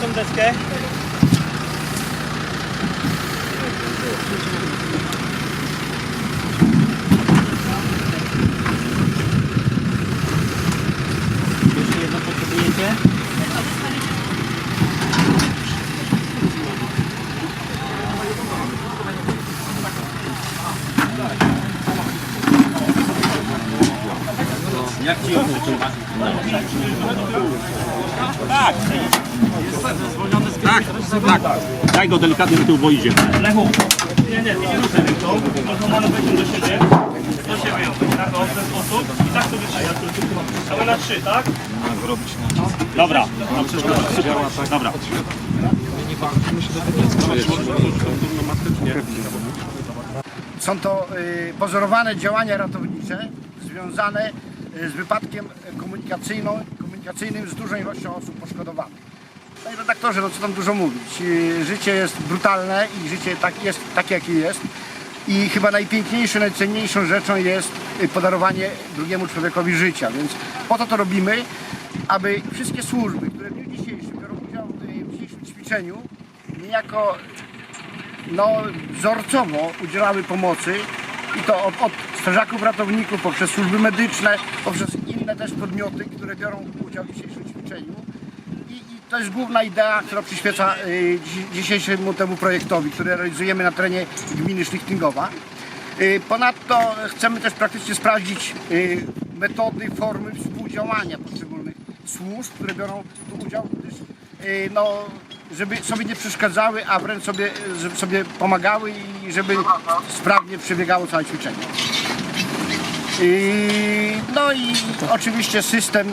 tą deskę. Jak ci ją Tak. Tak, tak. Daj go delikatnie do tyłu, bo idzie. Lechu. Nie, nie, nie ruszaj ręką. Mamy weźmy do siebie. Do siebie ją. Tak, o, w ten sposób. I tak sobie trzy. Ale na trzy, tak? Dobra. Dobra. Są to y, pozorowane działania ratownicze związane z wypadkiem komunikacyjną, komunikacyjnym z dużą ilością osób poszkodowanych. Panie redaktorze, no co tam dużo mówić. Y, Życie jest brutalne i życie tak jest takie, jakie jest. I chyba najpiękniejszą, najcenniejszą rzeczą jest y, podarowanie drugiemu człowiekowi życia. Więc po to to robimy, aby wszystkie służby, które w dniu dzisiejszym biorą udział w dzisiejszym ćwiczeniu, niejako no, wzorcowo udzielały pomocy i to od, od strażaków ratowników, poprzez służby medyczne, poprzez inne też podmioty, które biorą udział w dzisiejszym ćwiczeniu. I, i to jest główna idea, która przyświeca y, dzi- dzisiejszemu temu projektowi, który realizujemy na terenie gminy Szlichtingowa. Y, Ponadto chcemy też praktycznie sprawdzić y, metody, formy współdziałania poszczególnych służb, które biorą tu udział, gdyż y, no, żeby sobie nie przeszkadzały, a wręcz sobie, żeby sobie pomagały i żeby sprawnie przebiegało całe ćwiczenie. I, no i oczywiście system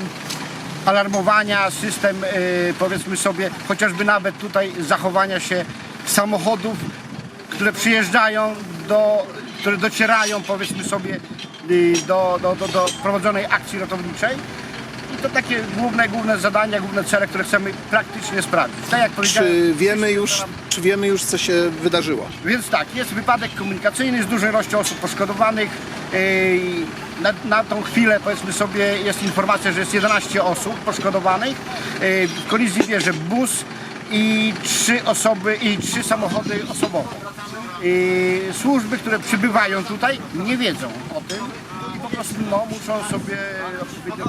alarmowania, system y, powiedzmy sobie chociażby nawet tutaj zachowania się samochodów, które przyjeżdżają do, które docierają powiedzmy sobie y, do, do, do, do prowadzonej akcji ratowniczej. I to takie główne, główne zadania, główne cele, które chcemy praktycznie sprawdzić. Tak jak powiedziałem, Czy wiemy już, czy wiemy już co się wydarzyło? więc tak, jest wypadek komunikacyjny z dużą ilością osób poszkodowanych. Yy, Na, na tą chwilę powiedzmy sobie jest informacja, że jest 11 osób poszkodowanych. Yy, W kolizji bierze bus i trzy osoby i trzy samochody osobowe. Yy, Służby, które przybywają tutaj nie wiedzą o tym i po prostu no, muszą sobie odpowiednio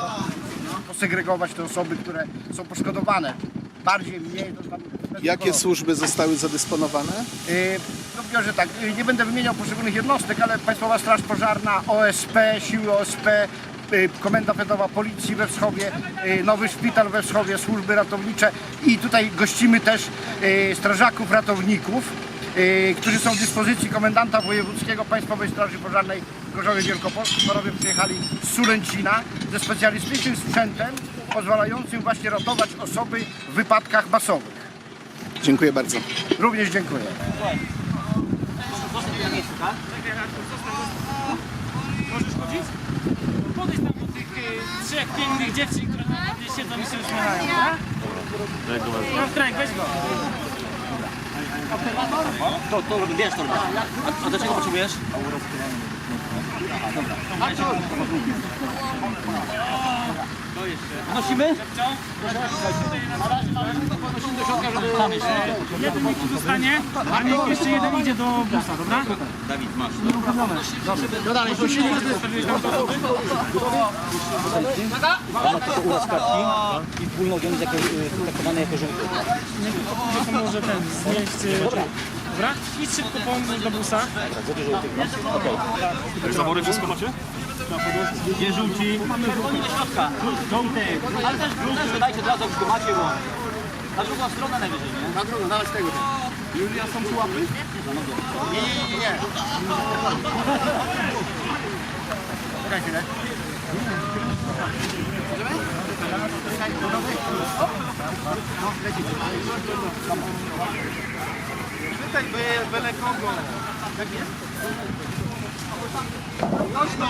posegregować te osoby, które są poszkodowane. Bardziej, mniej, to tam Jakie służby zostały zadysponowane? Yy, No biorę tak, yy, nie będę wymieniał poszczególnych jednostek, ale Państwowa Straż Pożarna, OSP, siły OSP, yy, Komenda Powiatowa Policji we Wschowie, yy, Nowy Szpital we Wschowie, służby ratownicze i tutaj gościmy też yy, strażaków ratowników, którzy są w dyspozycji Komendanta Wojewódzkiego Państwowej Straży Pożarnej w Gorzowie Wielkopolskim. Panowie przyjechali z Sulęcina ze specjalistycznym sprzętem pozwalającym właśnie ratować osoby w wypadkach masowych. Dziękuję bardzo. Również dziękuję. Możesz chodzić? Podejdź tam do tych y, trzech pięknych dziewczyn, które tam gdzieś siedzą i się uśmiechają, tak? Frank, weź go. To, to bierz torbę. A, a do czego potrzebujesz? Nosimy? Jeden niech tu zostanie, a niech jeszcze jeden idzie do busa, dobra? Dawid, masz. I dwójnogiem jest jako, traktowany jako żółty. Może ten znieść. Dobra? Idź szybko po do busa. Zawory wszystko macie? Gdzie żółci? Mamy żółty do środka. Żółty. Ale też żółty dajcie od razu, jak macie, bo na drugą stronę najwyżej, nie? Na drugą, nawet tego. Julia, są tu łapy? Nie, nie, nie. Czekaj chwilę. Pytaj by, byle kogo. Jak jest? Chodź tu!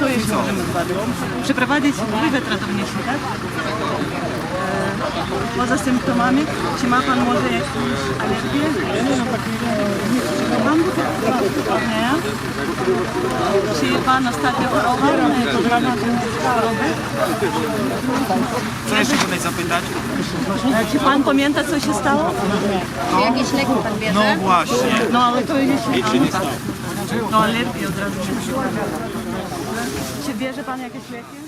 Co jeszcze możemy zrobić? Przeprowadzić wywiad ratowniczy, tak? Poza symptomami, czy ma pan może jakąś alergię? Ma pan? Nie? Czy pan ostatnio chorował na jakąś chorobę? Co jeszcze tutaj zapytać? E, Czy pan pamięta, co się stało? Czy jakieś leki pan bierze? No właśnie. No ale to jest no, tak. No alergię od razu. Czy bierze pan jakieś leki?